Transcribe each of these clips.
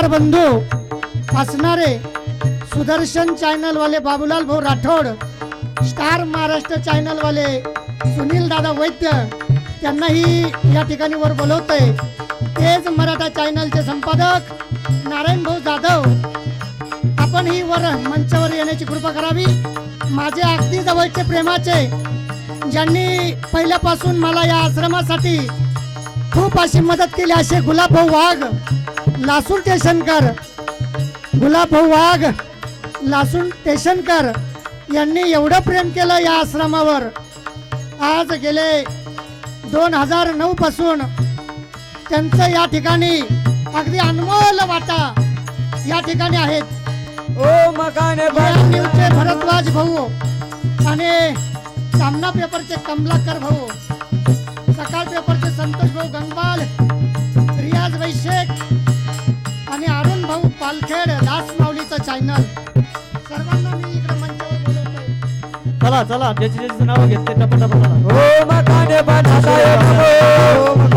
पत्रकार बंधू. असणारे सुदर्शन चॅनलवाले बाबूलाल भाऊ राठोड स्टार महाराष्ट्र चॅनलवाले सुनील दादा वैद्य त्यांनाही या ठिकाणी वर बोलवतोय. तेच मराठा चॅनलचे संपादक नारायण भाऊ जाधव. आपण ही वर मंचावर येण्याची कृपा करावी. माझे अगदी जवळचे प्रेमाचे ज्यांनी पहिल्यापासून मला या आश्रमासाठी खूप अशी मदत केली असे गुलाबभाऊ वाघ लासूर टेशनकर गुलाबभाऊ वाघ लासूर टेशनकर यांनी एवढं प्रेम केलं या आश्रमावर. आज गेले दोन हजार नऊ पासून. त्यांचं या ठिकाणी अगदी अनमोल वाटा या ठिकाणी आहेत. ओ मकाने न्यूजचे भरद्वाज भाऊ आणि सामना पेपरचे कमलाकर भाऊ. सकाळ पेपरचे संतोष भाऊ गंगवाल पालखेड दास माऊलीचं चॅनल सर्वांना मी इकडे बोलवतोय. चला चला ज्याची ज्याची नाव घेतले टपा टपा चला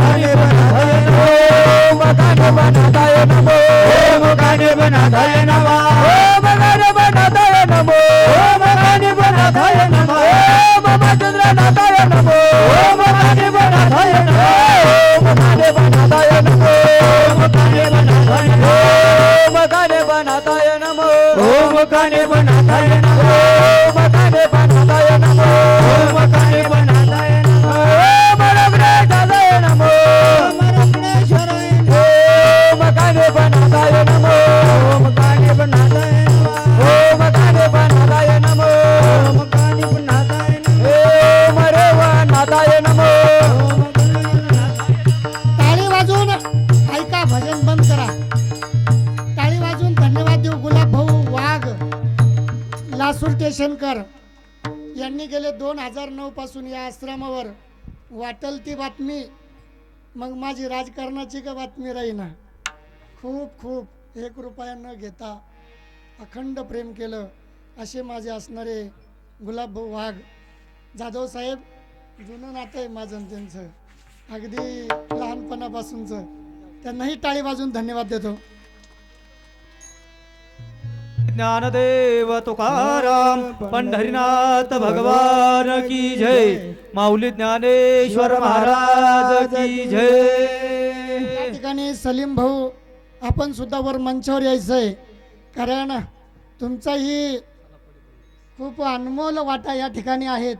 ओ मकाने बनाताय जयशंकर यांनी गेले दोन हजार नऊ पासून या आश्रमावर. वाटल ती बातमी मग माझी राजकारणाची का बातमी राहीना? खूप खूप एक रुपया न घेता अखंड प्रेम केलं असे माझे असणारे गुलाबभाऊ वाघ. जाधव साहेब जुनं नातं आहे माझं त्यांचं. अगदी लहानपणापासूनचं. त्यांनाही टाळी वाजून धन्यवाद देतो. ज्ञानदेव तुकाराम पंढरीनाथ भगवान की जय। माऊली ज्ञानेश्वर महाराज की या ठिकाणी सलीम भाऊ आपण सुद्धा वर मंचावर यायचंय. कारण तुमचाही खूप अनमोल वाटा या ठिकाणी आहेत.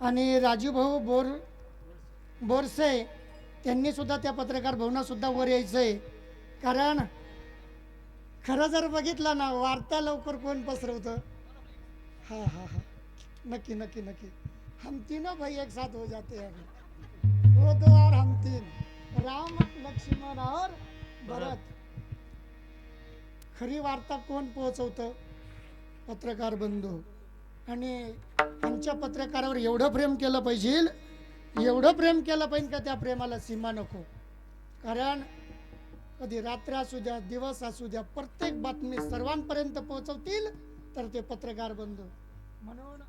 आणि राजू भाऊ बोर बोरसे त्यांनी सुद्धा त्या पत्रकार भवनात सुद्धा वर यायचंय. कारण खरं जर बघितलं ना वार्ता लवकर कोण पसरवतं? हा हा हा. नक्की नक्की नक्की. हम तीनों भाई एक साथ हो जाते हैं वो दो और हम तीन राम लक्ष्मण और भरत. खरी वार्ता कोण पोहोचवतं? पत्रकार बंधू. आणि आमच्या पत्रकारावर एवढं प्रेम केलं पाहिजे एवढं प्रेम केलं पाहिजे का त्या प्रेमाला सीमा नको? कारण कधी रात्र असू द्या दिवस असू द्या प्रत्येक बातमी सर्वांपर्यंत पोहोचवतील तर ते पत्रकार बंधू. म्हणून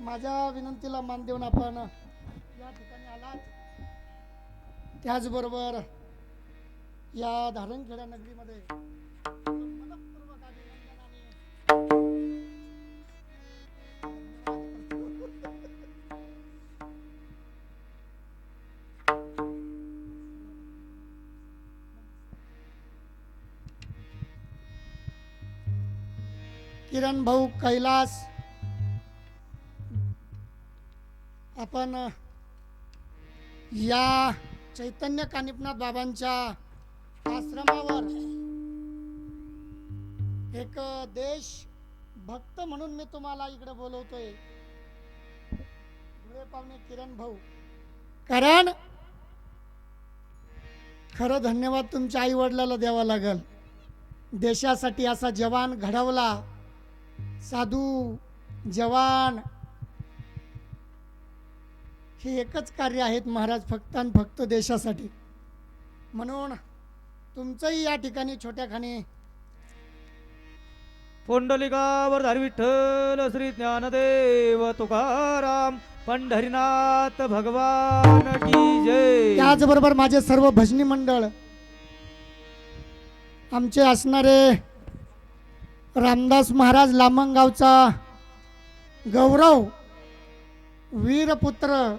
माझ्या विनंतीला मान देऊन आपण या ठिकाणी आलात. त्याचबरोबर या धारणखेड्या नगरीमध्ये किरण भाऊ कैलास. आपण या चैतन्य कानिपनाथ बाबांच्या आश्रमावर एक देश भक्त म्हणून मी तुम्हाला इकडे बोलवतोय. धुळे पाहुणे किरण भाऊ. कारण खरं धन्यवाद तुमच्या आई वडिलाला द्यावा लागल. देशासाठी असा जवान घडवला. साधू जवान हे एकच कार्य आहेत महाराज फक्त आणि फक्त देशासाठी. म्हणून तुमचंही या ठिकाणी छोट्या खाणी पुंडलिकावर धारी विठ्ठल श्री ज्ञानदेव तुकाराम पंढरीनाथ भगवान की जय. त्याचबरोबर माझे सर्व भजनी मंडळ आमचे असणारे रामदास महाराज लामणगावचा गौरव वीरपुत्र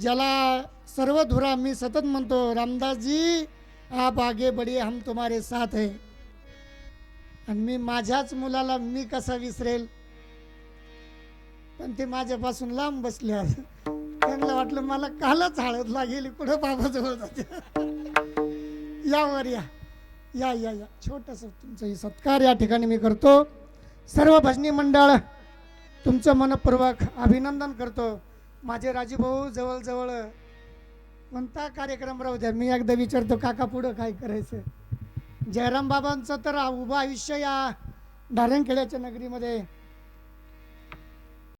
ज्याला सर्व धुरा मी सतत म्हणतो रामदासजी आप आगे बढिये हम तुम्हारे साथ है. आणि मी माझ्याच मुलाला मी कसा विसरेल? पण ते माझ्यापासून लांब बसले आहे त्यांना वाटलं मला कालच हळद लागेल कुठं बाबाजवळ जाते. यावर या. या या या. छोटस तुमचं हे सत्कार या ठिकाणी मी करतो. सर्व भजनी मंडळ तुमचं मनपूर्वक अभिनंदन करतो. माझे राजूभाऊ जवळजवळ कोणता कार्यक्रम राहू द्या? मी एकदा विचारतो काका पुढं काय करायचं? जयराम बाबांचं तर उभं आयुष्य या धारणखेड्याच्या नगरीमध्ये.